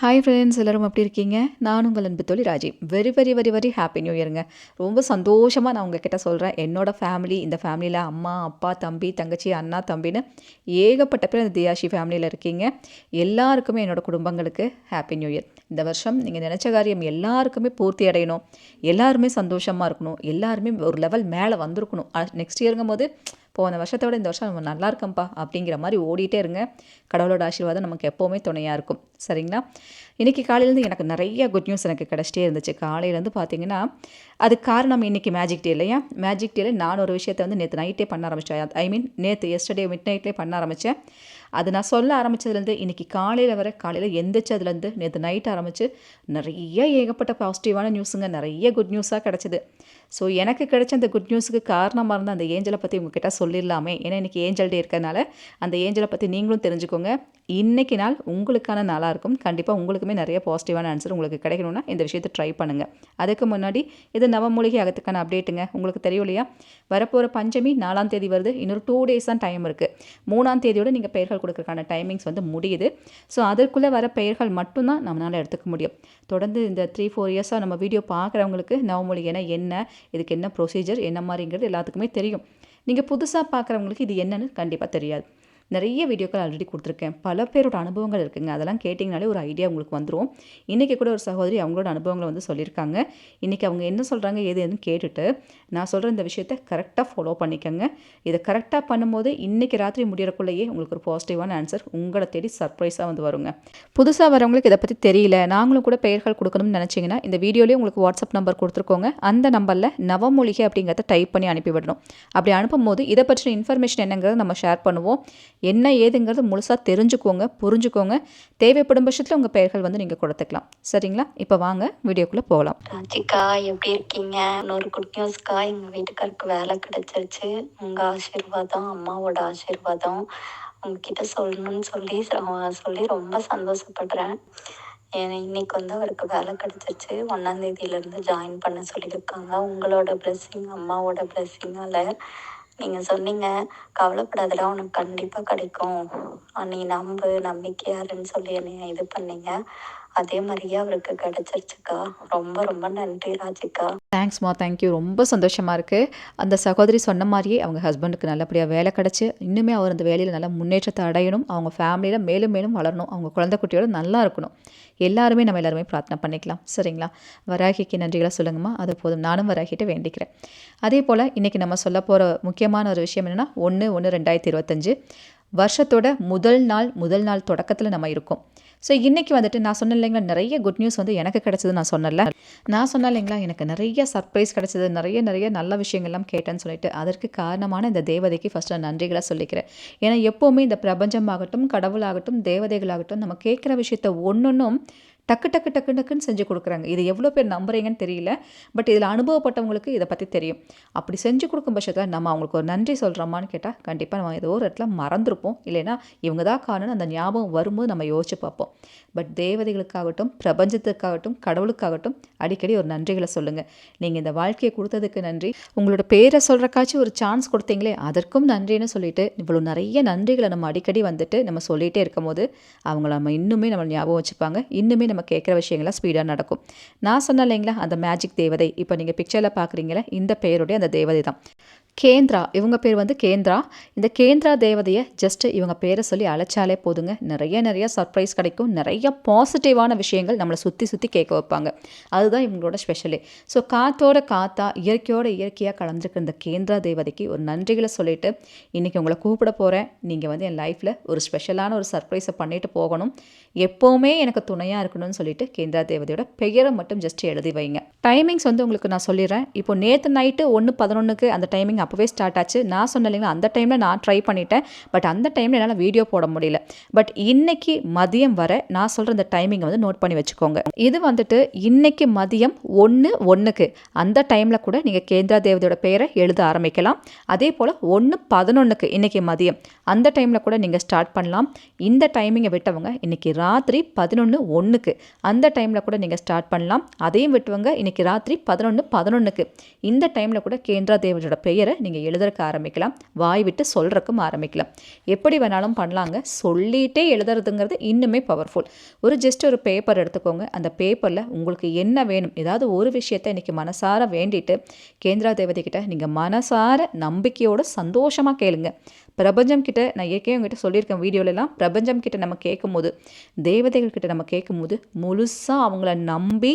Hi friends எல்லோரும் எப்படி இருக்கீங்க? நான் உங்கள் அன்பு தொழில் Raji. Very very very very happy new இயருங்க ரொம்ப சந்தோஷமாக நான் உங்ககிட்ட சொல்கிறேன் என்னோடய ஃபேமிலி இந்த ஃபேமிலியில் அம்மா அப்பா தம்பி தங்கச்சி அண்ணா தம்பின்னு ஏகப்பட்ட பேர் இந்த தியாஷி ஃபேமிலியில் இருக்கீங்க. எல்லாருக்குமே என்னோடய குடும்பங்களுக்கு ஹாப்பி நியூ இயர் இந்த வருஷம் நீங்கள் நினச்ச காரியம் எல்லாருக்குமே பூர்த்தி அடையணும். எல்லாருமே சந்தோஷமாக இருக்கணும். எல்லாருமே ஒரு லெவல் மேலே வந்திருக்கணும். நெக்ஸ்ட் இயருங்கும் போது போன வருஷத்தோட இந்த வருஷம் நம்ம நல்லா இருக்கோம்ப்பா அப்படிங்கிற மாதிரி ஓடிட்டே இருங்க. கடவுளோட ஆசீர்வாதம் நமக்கு எப்போவுமே துணையாக இருக்கும். சரிங்களா? இன்றைக்கி காலையிலேருந்து எனக்கு நிறைய குட் நியூஸ் எனக்கு கிடச்சிட்டே இருந்துச்சு. காலையிலேருந்து பார்த்தீங்கன்னா அது காரணம் இன்றைக்கி மேஜிக் டே இல்லையா? மேஜிக் டேல நான் ஒரு விஷயத்தை வந்து நேற்று நைட்டே பண்ண ஆரம்பித்தேன் ஐ மீன் நேற்று எஸ்டர்டே மிட் நைட்லேயே பண்ண ஆரம்பித்தேன் அது நான் சொல்ல ஆரம்பித்ததுலேருந்து இன்றைக்கி காலையில் வர காலையில் எந்திரிச்சதுலேருந்து நேற்று நைட் ஆரம்பித்து நிறைய ஏகப்பட்ட பாசிட்டிவான நியூஸுங்க நிறைய குட் நியூஸாக கிடச்சிது. ஸோ எனக்கு கிடைச்ச அந்த குட் நியூஸுக்கு காரணமாக இருந்த அந்த ஏஞ்சலை பற்றி உங்ககிட்ட சொல்லிடலாமே. ஏன்னா இன்றைக்கி ஏஞ்சல் டே இருக்கிறதுனால அந்த ஏஞ்சலை பற்றி நீங்களும் தெரிஞ்சுக்கோங்க. இன்றைக்கி நாள் உங்களுக்கான நாளாக இருக்கும். கண்டிப்பாக உங்களுக்குமே நிறைய பாசிட்டிவான ஆன்சர் உங்களுக்கு கிடைக்கணும்னா இந்த விஷயத்தை ட்ரை பண்ணுங்கள் அதுக்கு முன்னாடி இது நவமூலிகை அகத்துக்கான அப்டேட்டுங்க உங்களுக்கு தெரியும் இல்லையா? வரப்போகிற பஞ்சமி நாலாம் தேதி வருது. இன்னொரு டூ டேஸ் தான் டைம் இருக்குது மூணாம் தேதியோடு நீங்கள் பெயர்கள் கொடுக்குறக்கான டைமிங்ஸ் வந்து முடியுது. ஸோ அதற்குள்ளே வர பெயர்கள் மட்டும்தான் நம்மளால் எடுத்துக்க முடியும். தொடர்ந்து இந்த த்ரீ ஃபோர் இயர்ஸாக நம்ம வீடியோ பார்க்குறவங்களுக்கு நவமூலிகைனா என்ன? இதுக்கு என்ன ப்ரொசீஜர் என்ன மாதிரிங்கிறது எல்லாத்துக்குமே தெரியும். நீங்கள் புதுசாக பார்க்குறவங்களுக்கு இது என்னன்னு கண்டிப்பாக தெரியாது. நிறைய வீடியோக்கள் ஆல்ரெடி கொடுத்துருக்கேன். பல பேரோட அனுபவங்கள் இருக்குங்க. அதெல்லாம் கேட்டிங்கனாலே ஒரு ஐடியா உங்களுக்கு வந்துடும் இன்றைக்கி கூட ஒரு சகோதரி அவங்களோட அனுபவங்களை வந்து சொல்லியிருக்காங்க. இன்றைக்கி அவங்க என்ன சொல்கிறாங்க ஏது எதுன்னு கேட்டுட்டு நான் சொல்கிற இந்த விஷயத்த கரெக்டாக ஃபாலோ பண்ணிக்கோங்க. இதை கரெக்டாக பண்ணும்போது இன்றைக்கி ராத்திரி முடியறக்குள்ளேயே உங்களுக்கு ஒரு பாசிட்டிவான ஆன்சர் உங்களை தேடி சர்ப்ரைஸாக வந்து வருங்க. புதுசாக வரவங்களுக்கு இதை பற்றி தெரியல. நாங்களும் கூட பெயர்கள் கொடுக்கணும்னு நினச்சிங்கன்னா இந்த வீடியோலேயே உங்களுக்கு வாட்ஸ்அப் நம்பர் கொடுத்துருக்கோங்க. அந்த நம்பரில் நவமொழிகை அப்படிங்கிறத டைப் பண்ணி அனுப்பிவிடணும். அப்படி அனுப்பும்போது இதை பற்றின இன்ஃபர்மேஷன் என்னங்கிறத நம்ம ஷேர் பண்ணுவோம். என்ன ஏதுங்கிறது முழுசாக தெரிஞ்சுக்கோங்க புரிஞ்சுக்கோங்க. தேவைப்படும் பட்சத்தில் உங்கள் பெயர்கள் வந்து நீங்கள் கொடுத்துக்கலாம். சரிங்களா? இப்போ வாங்க வீடியோக்குள்ளே போகலாம். ராஜிக்கா எப்படி இருக்கீங்க? இன்னொரு குட் நியூஸ்க்கா எங்கள் வீட்டுக்காருக்கு வேலை கிடைச்சிருச்சு. உங்கள் ஆசீர்வாதம் அம்மாவோட ஆசீர்வாதம். உங்ககிட்ட சொல்லணும்னு சொல்லி சொல்லி ரொம்ப சந்தோஷப்படுறேன். இன்னைக்கு வந்து அவருக்கு வேலை கிடைச்சிருச்சு. ஒன்றாந்தேதியிலேருந்து ஜாயின் பண்ண சொல்லியிருக்காங்க. உங்களோட பிளெஸ்ஸிங் அம்மாவோட பிளெஸ்ஸிங்கால் நீங்கள் சொன்னீங்க. கவலைப்படாதடா உனக்கு கண்டிப்பாக கிடைக்கும். நீ நம்பு நம்பிக்கையாருன்னு சொல்லி என்னை இது பண்ணீங்க. அதே மாதிரியே அவருக்கு கிடைச்சிருச்சுக்கா. ரொம்ப ரொம்ப நன்றி ராஜிக்கா. தேங்க்ஸ்மா தேங்க்யூ ரொம்ப சந்தோஷமாக இருக்குது அந்த சகோதரி சொன்ன மாதிரியே அவங்க ஹஸ்பண்டுக்கு நல்லபடியாக வேலை கிடச்சி இன்னுமே அவர் அந்த வேலையில் நல்ல முன்னேற்றத்தை அடையணும். அவங்க ஃபேமிலியில் மேலும் மேலும் வளரணும். அவங்க குழந்தை குட்டியோட நல்லா இருக்கணும். எல்லாருமே நம்ம எல்லாருமே பிரார்த்தனை பண்ணிக்கலாம். சரிங்களா? வராகிக்கு நன்றிகளாக சொல்லுங்கம்மா. அது போதும். நானும் வராகிட்ட வேண்டிக்கிறேன். அதே போல் இன்றைக்கி நம்ம சொல்ல போகிற முக்கியமான ஒரு விஷயம் என்னென்னா ஒன்று ஒன்று ரெண்டாயிரத்தி இருபத்தஞ்சு. வருஷத்தோட முதல் நாள் முதல் நாள் தொடக்கத்தில் நம்ம இருக்கோம். ஸோ இன்றைக்கி வந்துட்டு நான் சொன்னேன் இல்லைங்களா நிறைய குட் நியூஸ் வந்து எனக்கு கிடச்சது நான் சொன்னல நான் சொன்னேன் இல்லைங்களா எனக்கு நிறைய சர்ப்ரைஸ் கிடச்சிது நிறைய நிறைய நல்ல விஷயங்கள்லாம் கேட்டேன்னு சொல்லிட்டு அதற்கு காரணமான இந்த தேவதைக்கு ஃபஸ்ட்டு நான் நன்றிகளை சொல்லிக்கிறேன். ஏன்னா எப்போவுமே இந்த பிரபஞ்சமாகட்டும் கடவுளாகட்டும் தேவதைகளாகட்டும் நம்ம கேட்குற விஷயத்த ஒன்றொன்றும் டக்கு டக்கு டக்கு டக்குன்னு செஞ்சு கொடுக்குறாங்க. இது எவ்வளோ பேர் நம்புறீங்கன்னு தெரியல. பட் இதில் அனுபவப்பட்டவங்களுக்கு இதை பற்றி தெரியும். அப்படி செஞ்சு கொடுக்கும் பட்சத்தில் நம்ம அவங்களுக்கு ஒரு நன்றி சொல்கிறோமான்னு கேட்டால் கண்டிப்பாக நம்ம ஏதோ ஒரு இடத்துல மறந்துருப்போம். இல்லைன்னா இவங்க தான் காரணம் அந்த ஞாபகம் வரும்போது நம்ம யோசிச்சு பார்ப்போம். பட் தேவதைகளுக்காகட்டும் பிரபஞ்சத்துக்காகட்டும் கடவுளுக்காகட்டும் அடிக்கடி ஒரு நன்றிகளை சொல்லுங்கள் நீங்கள் இந்த வாழ்க்கையை கொடுத்ததுக்கு நன்றி. உங்களோட பேரை சொல்கிறக்காச்சும் ஒரு சான்ஸ் கொடுத்தீங்களே அதற்கும் நன்றின்னு சொல்லிட்டு இவ்வளோ நிறைய நன்றிகளை நம்ம அடிக்கடி வந்துட்டு நம்ம சொல்லிகிட்டே இருக்கும் போது அவங்கள நம்ம இன்னுமே நம்ம ஞாபகம் வச்சுப்பாங்க. இன்னுமே நம்ம நம்ம கேட்குற விஷயங்கள்லாம் ஸ்பீடாக நடக்கும். நான் சொன்னேன் இல்லைங்களா அந்த மேஜிக் தேவதை. இப்போ நீங்கள் பிக்சரில் பார்க்குறீங்களா இந்த பெயருடைய அந்த தேவதை தான் கேந்திரா இவங்க பேர் வந்து கேந்திரா. இந்த கேந்திரா தேவதையை ஜஸ்ட்டு இவங்க பேரை சொல்லி அழைச்சாலே போதுங்க. நிறைய நிறைய சர்ப்ரைஸ் கிடைக்கும். நிறைய பாசிட்டிவான விஷயங்கள் நம்மளை சுற்றி சுற்றி கேட்க வைப்பாங்க. அதுதான் இவங்களோட ஸ்பெஷலே ஸோ காற்றோட காத்தா இயற்கையோட இயற்கையாக கலந்துருக்க இந்த கேந்திரா தேவதைக்கு ஒரு நன்றிகளை சொல்லிவிட்டு இன்றைக்கி உங்களை கூப்பிட போகிறேன் நீங்கள் வந்து என் லைஃப்பில் ஒரு ஸ்பெஷலான ஒரு சர்ப்ரைஸை பண்ணிட்டு போகணும். எப்போவுமே எனக்கு துணையாக இருக்கணும்னு சொல்லிட்டு கேந்திரா தேவதையோட பெயரை மட்டும் ஜஸ்ட் எழுதி வைங்க. டைமிங்ஸ் வந்து உங்களுக்கு நான் சொல்லிடுறேன். இப்போ நேற்று நைட்டு ஒன்று பதினொன்றுக்கு அந்த டைமிங் அப்போவே ஸ்டார்ட் ஆச்சு. நான் சொன்னேன் இல்லைங்களா அந்த டைமில் நான் ட்ரை பண்ணிட்டேன். பட் அந்த டைமில் என்னால் வீடியோ போட முடியல. பட் இன்னைக்கு மதியம் வர நான் சொல்கிற அந்த டைமிங்கை வந்து நோட் பண்ணி வச்சுக்கோங்க. இது வந்துட்டு இன்னைக்கு மதியம் ஒன்று ஒன்றுக்கு அந்த டைமில் கூட நீங்கள் கேந்திரா தேவதையோட பெயரை எழுத ஆரம்பிக்கலாம். அதே போல் ஒன்று பதினொன்றுக்கு இன்றைக்கி மதியம். அந்த டைமில் கூட நீங்கள் ஸ்டார்ட் பண்ணலாம். இந்த டைமிங்கை விட்டவங்க இன்றைக்கி ராத்திரி பதினொன்று ஒன்றுக்கு அந்த டைமில் கூட நீங்கள் ஸ்டார்ட் பண்ணலாம். அதையும் விட்டுவங்க இன்றைக்கி ராத்திரி பதினொன்று பதினொன்றுக்கு இந்த டைமில் கூட கேந்திரா தேவதையோட பெயரை நீங்கள் எழுதுறக்க ஆரம்பிக்கலாம். வாய் விட்டு சொல்கிறக்கும் ஆரம்பிக்கலாம். எப்படி வேணாலும் பண்ணலாங்க. சொல்லிகிட்டே எழுதுறதுங்கிறது இன்னுமே பவர்ஃபுல் ஒரு ஜஸ்ட் ஒரு பேப்பர் எடுத்துக்கோங்க. அந்த பேப்பரில் உங்களுக்கு என்ன வேணும்? ஏதாவது ஒரு விஷயத்தை இன்றைக்கி மனசார வேண்டிட்டு கேந்திரா தேவதை கிட்ட நீங்கள் மனசார நம்பிக்கையோட சந்தோஷமாக கேளுங்க. பிரபஞ்சம் கிட்ட நான் ஏற்கனவே உங்ககிட்ட சொல்லியிருக்கேன் வீடியோலலாம் பிரபஞ்சம் கிட்ட நம்ம கேட்கும்போது தேவதைகள் கிட்ட நம்ம கேட்கும்போது முழுசாக அவங்கள நம்பி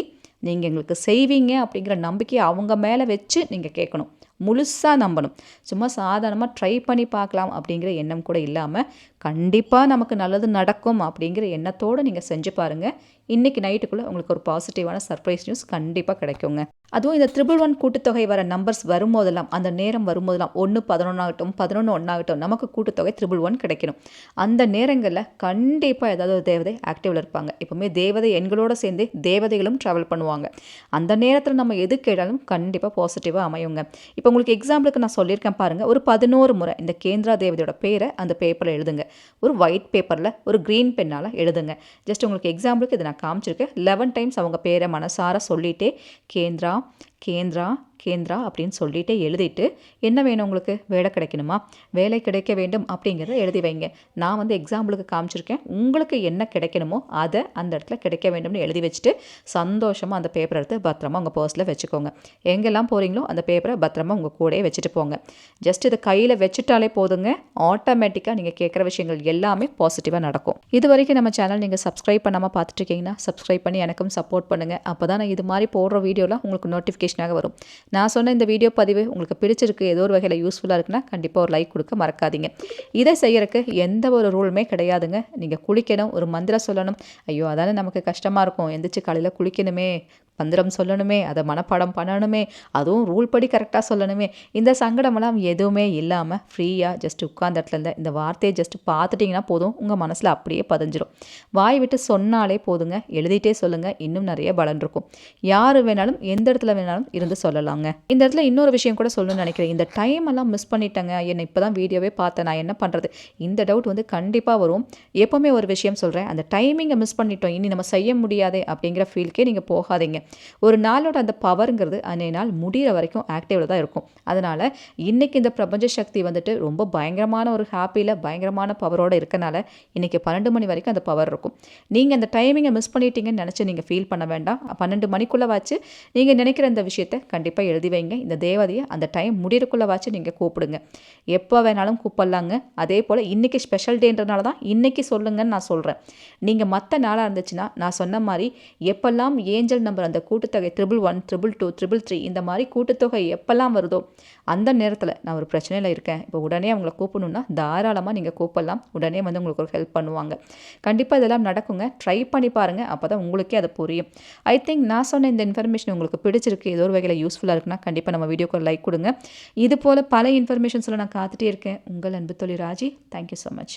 நீங்கள் எங்களுக்கு செய்வீங்க அப்படிங்கிற நம்பிக்கையை அவங்க மேலே வச்சு நீங்கள் கேட்கணும். முழுசாக நம்பணும். சும்மா சாதாரணமாக ட்ரை பண்ணி பார்க்கலாம் அப்படிங்கிற எண்ணம் கூட இல்லாமல் கண்டிப்பாக நமக்கு நல்லது நடக்கும் அப்படிங்கிற எண்ணத்தோடு நீங்கள் செஞ்சு பாருங்கள் இன்றைக்கி நைட்டுக்குள்ளே உங்களுக்கு ஒரு பாசிட்டிவான சர்ப்ரைஸ் நியூஸ் கண்டிப்பாக கிடைக்குங்க. அதுவும் இந்த த்ரிபிள் ஒன் கூட்டுத்தொகை வர நம்பர்ஸ் வரும்போதெல்லாம் அந்த நேரம் வரும்போதெல்லாம் ஒன்று பதினொன்றாகட்டும் பதினொன்று ஒன்றாகட்டும் நமக்கு கூட்டுத்தொகை த்ரிபிள் ஒன் கிடைக்கணும். அந்த நேரங்களில் கண்டிப்பாக ஏதாவது ஒரு தேவதை ஆக்டிவில் இருப்பாங்க. எப்போவுமே தேவதை எண்களோடு சேர்ந்து தேவதைகளும் ட்ராவல் பண்ணுவாங்க. அந்த நேரத்தில் நம்ம எது கேட்டாலும் கண்டிப்பாக பாசிட்டிவாக அமையுங்க. இப்போ உங்களுக்கு எக்ஸாம்பிளுக்கு நான் சொல்லியிருக்கேன் பாருங்கள் ஒரு பதினோரு முறை இந்த கேந்திரா தேவதையோட பேரை அந்த பேப்பரில் எழுதுங்க. ஒரு ஒயிட் பேப்பரில் ஒரு க்ரீன் பென்னால் எழுதுங்க. ஜஸ்ட் உங்களுக்கு எக்ஸாம்பிளுக்கு இதை நான் காமிச்சிருக்கேன். லெவன் டைம்ஸ் அவங்க பேரை மனசார சொல்லிட்டே கேந்திரா கேந்திரா கேந்திரா அப்படின்னு சொல்லிட்டு எழுதிட்டு என்ன வேணும் உங்களுக்கு? வேலை கிடைக்கணுமா? வேலை கிடைக்க வேண்டும் அப்படிங்கிறத எழுதி வைங்க. நான் வந்து எக்ஸாம்பிளுக்கு காமிச்சிருக்கேன். உங்களுக்கு என்ன கிடைக்கணுமோ அதை அந்த இடத்துல கிடைக்க வேண்டும்னு எழுதி வச்சுட்டு சந்தோஷமாக அந்த பேப்பரை எடுத்து பத்திரமா உங்கள் பர்ஸில் வச்சுக்கோங்க. எங்கெல்லாம் போகிறீங்களோ அந்த பேப்பரை பத்திரமா உங்கள் கூடயே வச்சுட்டு போங்க. ஜஸ்ட் இதை கையில் வச்சுட்டாலே போதுங்க. ஆட்டோமேட்டிக்காக நீங்கள் கேட்குற விஷயங்கள் எல்லாமே பாசிட்டிவாக நடக்கும். இது வரைக்கும் நம்ம சேனல் நீங்கள் சப்ஸ்கிரைப் பண்ணாமல் பார்த்துட்ருக்கீங்கன்னா சப்ஸ்கிரைப் பண்ணி எனக்கும் சப்போர்ட் பண்ணுங்கள் அப்போ தான் நான் இது மாதிரி போடுற வீடியோலாம் உங்களுக்கு நோட்டிஃபிகேஷன் நோட்டிஃபிகேஷனாக வரும். நான் சொன்ன இந்த வீடியோ பதிவு உங்களுக்கு பிடிச்சிருக்கு ஏதோ ஒரு வகையில் யூஸ்ஃபுல்லாக இருக்குன்னா கண்டிப்பாக ஒரு லைக் கொடுக்க மறக்காதீங்க. இதை செய்யறதுக்கு எந்த ஒரு ரூலுமே கிடையாதுங்க. நீங்கள் குளிக்கணும் ஒரு மந்திரம் சொல்லணும். ஐயோ அதானே நமக்கு கஷ்டமாக இருக்கும். எந்திரிச்சு காலையில் குளிக்கணுமே. மந்திரம் சொல்லணுமே அதை மனப்பாடம் பண்ணணுமே அதுவும் ரூல் படி கரெக்டாக சொல்லணுமே. இந்த சங்கடமெல்லாம் எதுவுமே இல்லாமல் ஃப்ரீயாக ஜஸ்ட் உட்கார்ந்த இடத்துல இருந்த இந்த வார்த்தையை ஜஸ்ட் பார்த்துட்டிங்கன்னா போதும் உங்கள் மனசில் அப்படியே பதிஞ்சிடும் வாய் விட்டு சொன்னாலே போதுங்க எழுதிட்டே சொல்லுங்கள் இன்னும் நிறைய பலன் இருக்கும். யார் வேணாலும் எந்த இடத்துல வேணாலும் இருந்து சொல்லலாங்க. இந்த இடத்துல இன்னொரு விஷயம் கூட சொல்லணும்னு நினைக்கிறேன். இந்த டைம் எல்லாம் மிஸ் பண்ணிட்டேங்க என்னை இப்போ தான் வீடியோவே பார்த்தேன் நான் என்ன பண்ணுறது இந்த டவுட் வந்து கண்டிப்பாக வரும். எப்போவுமே ஒரு விஷயம் சொல்கிறேன் அந்த டைமிங்கை மிஸ் பண்ணிட்டோம் இனி நம்ம செய்ய முடியாதே அப்படிங்கிற ஃபீல்க்கே நீங்கள் போகாதீங்க. ஒரு நாளோட அந்த பவருங்கிறது அன்றைய நாள் முடிகிற வரைக்கும் ஆக்டிவில் தான் இருக்கும். அதனால் இன்றைக்கி இந்த பிரபஞ்ச சக்தி வந்துட்டு ரொம்ப பயங்கரமான ஒரு ஹாப்பியில் பயங்கரமான பவரோடு இருக்கனால இன்றைக்கி பன்னெண்டு மணி வரைக்கும் அந்த பவர் இருக்கும். நீங்கள் அந்த டைமிங்கை மிஸ் பண்ணிட்டீங்கன்னு நினச்சி நீங்கள் ஃபீல் பண்ண வேண்டாம். பன்னெண்டு மணிக்குள்ளே வச்சு நீங்கள் நினைக்கிற இந்த விஷயத்தை கண்டிப்பாக எழுதி வைங்க. இந்த தேவதையை அந்த டைம் முடிகிறக்குள்ளே வச்சு நீங்கள் கூப்பிடுங்க. எப்போ வேணாலும் கூப்பிடலாங்க. அதே போல் இன்றைக்கி ஸ்பெஷல் டேன்றனால தான் இன்றைக்கி சொல்லுங்கன்னு நான் சொல்கிறேன் நீங்கள் மற்ற நாளாக இருந்துச்சுன்னா நான் சொன்ன மாதிரி எப்பெல்லாம் ஏஞ்சல் நம்பர் அந்த கூட்டுத்தொகை triple one triple two triple three இந்த மாதிரி கூட்டுத்தொகை எப்போல்லாம் வருதோ அந்த நேரத்தில் நான் ஒரு பிரச்சனையில் இருக்கேன். இப்போ உடனே அவங்கள கூப்பிடணுன்னா தாராளமாக நீங்கள் கூப்பிடலாம். உடனே வந்து உங்களுக்கு ஒரு ஹெல்ப் பண்ணுவாங்க. கண்டிப்பாக இதெல்லாம் நடக்குங்க. ட்ரை பண்ணி பாருங்கள் அப்போ தான் உங்களுக்கே அது புரியும். ஐ திங்க் நான் சொன்ன இந்த இன்ஃபர்மேஷன் உங்களுக்கு பிடிச்சிருக்கு. ஏதோ ஒரு வகையில் யூஸ்ஃபுல்லாக இருக்குன்னா கண்டிப்பாக நம்ம வீடியோக்கு ஒரு லைக் கொடுங்க. இது போல் பல இன்ஃபர்மேஷன்ஸில் நான் காத்துட்டே இருக்கேன். உங்கள் அன்பு தொழில் ராஜி. Thank you so much